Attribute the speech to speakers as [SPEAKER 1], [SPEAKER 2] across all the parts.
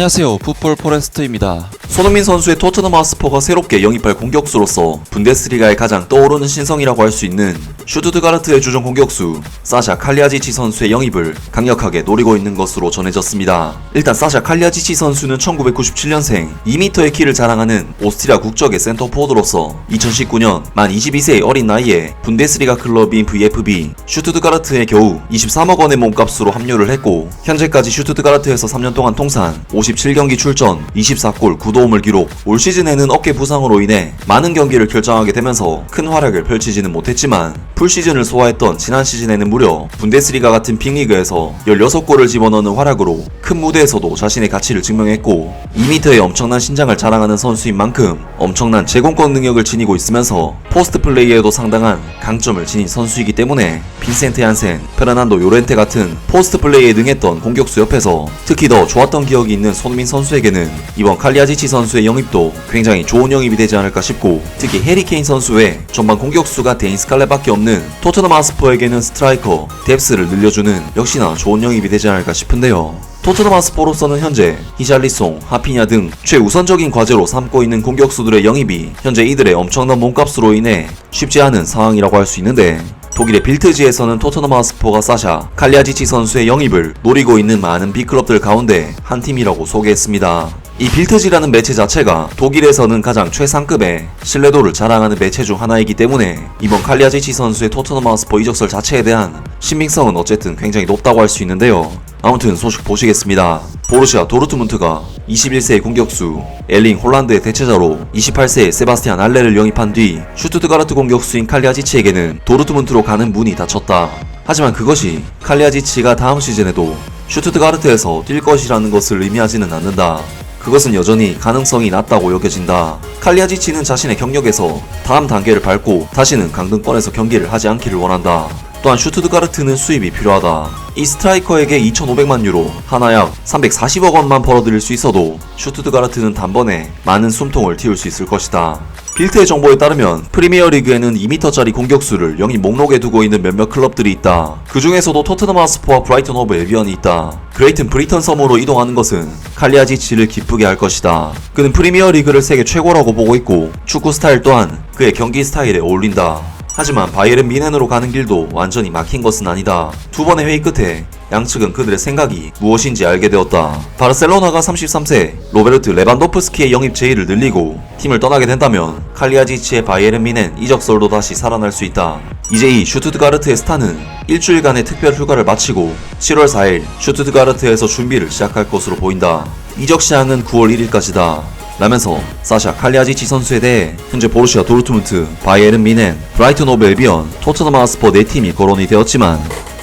[SPEAKER 1] 안녕하세요. 풋볼 포레스트입니다.
[SPEAKER 2] 손흥민 선수의 토트넘 하스퍼가 새롭게 영입할 공격수로서 분데스리가의 가장 떠오르는 신성이라고 할 수 있는 슈투트가르트의 주전 공격수 사샤 칼리아지치 선수의 영입을 강력하게 노리고 있는 것으로 전해졌습니다. 일단 사샤 칼리아지치 선수는 1997년생 2m의 키를 자랑하는 오스트리아 국적의 센터포워드로서 2019년 만 22세의 어린 나이에 분데스리가 클럽인 VFB 슈투트가르트에 겨우 23억 원의 몸값으로 합류를 했고 현재까지 슈투트가르트에서 3년 동안 통산 57경기 출전 24골 9도 움을 기록. 올 시즌에는 어깨 부상으로 인해 많은 경기를 결정하게 되면서 큰 활약을 펼치지는 못했지만 풀시즌을 소화했던 지난 시즌에는 무려 분데스리가 같은 빅리그에서 16골을 집어넣는 활약으로 큰 무대에서도 자신의 가치를 증명했고 2m의 엄청난 신장을 자랑하는 선수인 만큼 엄청난 제공권 능력을 지니고 있으면서 포스트 플레이에도 상당한 강점을 지닌 선수이기 때문에 빈센트 얀센, 페르난도 요렌테 같은 포스트 플레이에 능했던 공격수 옆에서 특히 더 좋았던 기억이 있는 손민 선수에게는 이번 칼리아지치 선수의 영입도 굉장히 좋은 영입이 되지 않을까 싶고 특히 해리 케인 선수 외 전반 공격수가 데인 스칼렛밖에 없는 토트넘 아스퍼에게는 스트라이커, 뎁스를 늘려주는 역시나 좋은 영입이 되지 않을까 싶은데요. 토트넘 하스퍼로서는 현재 히샬리송, 하피냐 등 최우선적인 과제로 삼고 있는 공격수들의 영입이 현재 이들의 엄청난 몸값으로 인해 쉽지 않은 상황이라고 할 수 있는데 독일의 빌트지에서는 토트넘 하스퍼가 사샤, 칼리아지치 선수의 영입을 노리고 있는 많은 빅클럽들 가운데 한 팀이라고 소개했습니다. 이 빌트지라는 매체 자체가 독일에서는 가장 최상급의 신뢰도를 자랑하는 매체 중 하나이기 때문에 이번 칼리아지치 선수의 토트넘 하스퍼 이적설 자체에 대한 신빙성은 어쨌든 굉장히 높다고 할 수 있는데요. 아무튼 소식 보시겠습니다. 보르시아 도르트문트가 21세의 공격수 엘링 홀란드의 대체자로 28세의 세바스티안 알레를 영입한 뒤 슈투트가르트 공격수인 칼리아지치에게는 도르트문트로 가는 문이 닫혔다. 하지만 그것이 칼리아지치가 다음 시즌에도 슈투트가르트에서 뛸 것이라는 것을 의미하지는 않는다. 그것은 여전히 가능성이 낮다고 여겨진다. 칼리아지치는 자신의 경력에서 다음 단계를 밟고 다시는 강등권에서 경기를 하지 않기를 원한다. 또한 슈투트가르트는 수입이 필요하다. 이 스트라이커에게 2,500만 유로, 하나 약 340억 원만 벌어들일 수 있어도 슈투트가르트는 단번에 많은 숨통을 틔울 수 있을 것이다. 빌트의 정보에 따르면 프리미어 리그에는 2m짜리 공격수를 영입 목록에 두고 있는 몇몇 클럽들이 있다. 그 중에서도 토트넘 하스퍼와 브라이턴 호브 에비언이 있다. 그레이튼 브리턴 섬으로 이동하는 것은 칼리아지치를 기쁘게 할 것이다. 그는 프리미어 리그를 세계 최고라고 보고 있고 축구 스타일 또한 그의 경기 스타일에 어울린다. 하지만 바이에른 미넨으로 가는 길도 완전히 막힌 것은 아니다. 두 번의 회의 끝에 양측은 그들의 생각이 무엇인지 알게 되었다. 바르셀로나가 33세 로베르트 레반도프스키의 영입 제의를 늘리고 팀을 떠나게 된다면 칼리아지치의 바이에른 미넨 이적설도 다시 살아날 수 있다. 이제 이 슈투트가르트의 스타는 일주일간의 특별 휴가를 마치고 7월 4일 슈투트가르트에서 준비를 시작할 것으로 보인다. 이적 시한은 9월 1일까지다. 라면서 사샤 칼리아지치 선수에 대해 현재 보르시아 도르트문트, 바이에른 미넨, 브라이튼 오브 엘비언, 토트넘 하스퍼 4팀이 거론이 되었지만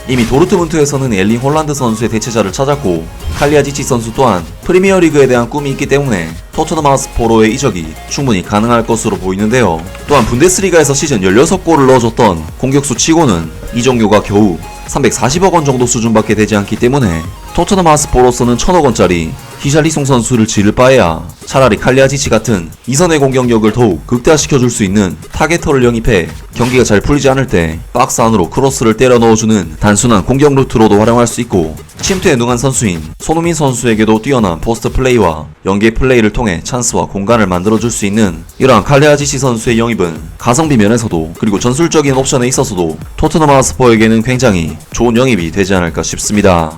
[SPEAKER 2] 이미 도르트문트에서는 엘링 홀란드 선수의 대체자를 찾았고 칼리아지치 선수 또한 프리미어리그에 대한 꿈이 있기 때문에 토트넘 하스퍼로의 이적이 충분히 가능할 것으로 보이는데요. 또한 분데스리가에서 시즌 16골을 넣어줬던 공격수 치고는 이적료가 겨우 340억 원 정도 수준밖에 되지 않기 때문에 토트넘 하스퍼로서는 1000억 원짜리 히샬리송 선수를 지를 바에야 차라리 칼리아지치 같은 이선의 공격력을 더욱 극대화시켜줄 수 있는 타겟터를 영입해 경기가 잘 풀리지 않을 때 박스 안으로 크로스를 때려 넣어주는 단순한 공격 루트로도 활용할 수 있고 침투에 능한 선수인 손흥민 선수에게도 뛰어난 포스트 플레이와 연계 플레이를 통해 찬스와 공간을 만들어줄 수 있는 이러한 칼리아지치 선수의 영입은 가성비 면에서도 그리고 전술적인 옵션에 있어서도 토트넘 하스퍼에게는 굉장히 좋은 영입이 되지 않을까 싶습니다.